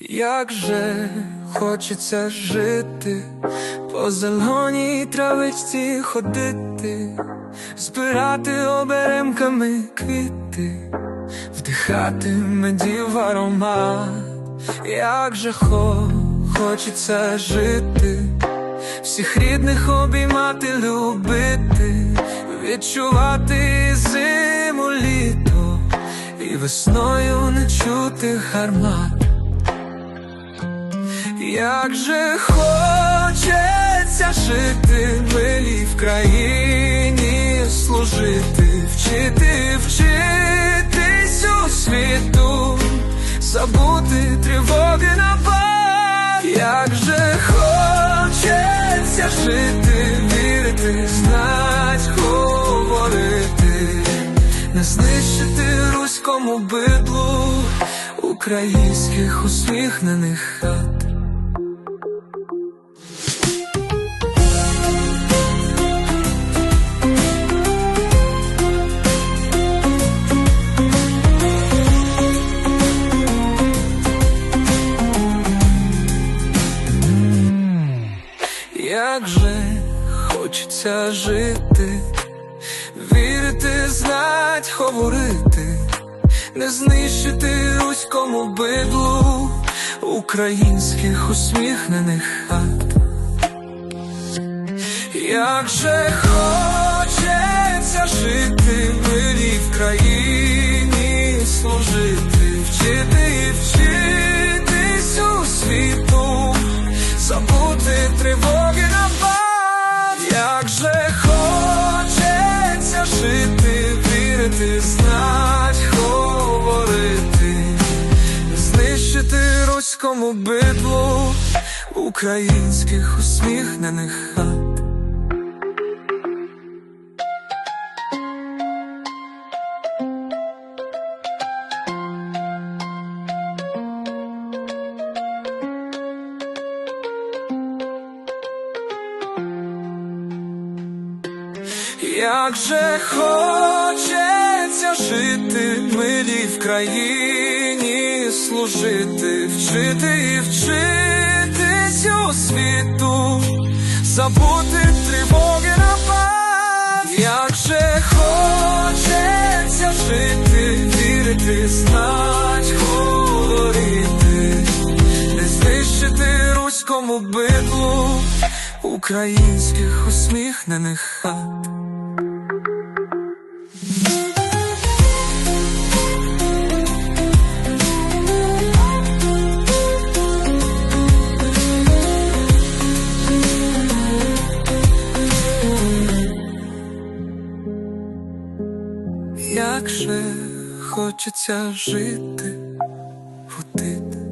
Як же хочеться жити, по зеленій травичці ходити, збирати оберемками квіти, вдихати медів аромат, як же хо хочеться жити, всіх рідних обіймати, любити, відчувати зиму літо і весною не чути гармат. Як же хочеться жити, милій в країні служити, вчити, вчитись у світу, забути тривоги на бал. Як же хочеться жити, вірити, знать, говорити, не знищити руському бидлу українських усміхнених хат. Як же хочеться жити, вірити, знать, говорити, не знищити руському бидлу українських усміхнених хат. Як же хочеться жити, вірити, знать, говорити, знищити руському бидлу українських усміхнених хат. Як же хочеться жити, милій в країні служити, вчити і вчитись у світу, забути тривоги на пам'ять. Як же хочеться жити, вірити, знать, говорити, не знищити руському бидлу українських усміхнених хат. Же хочеться жити, ходити,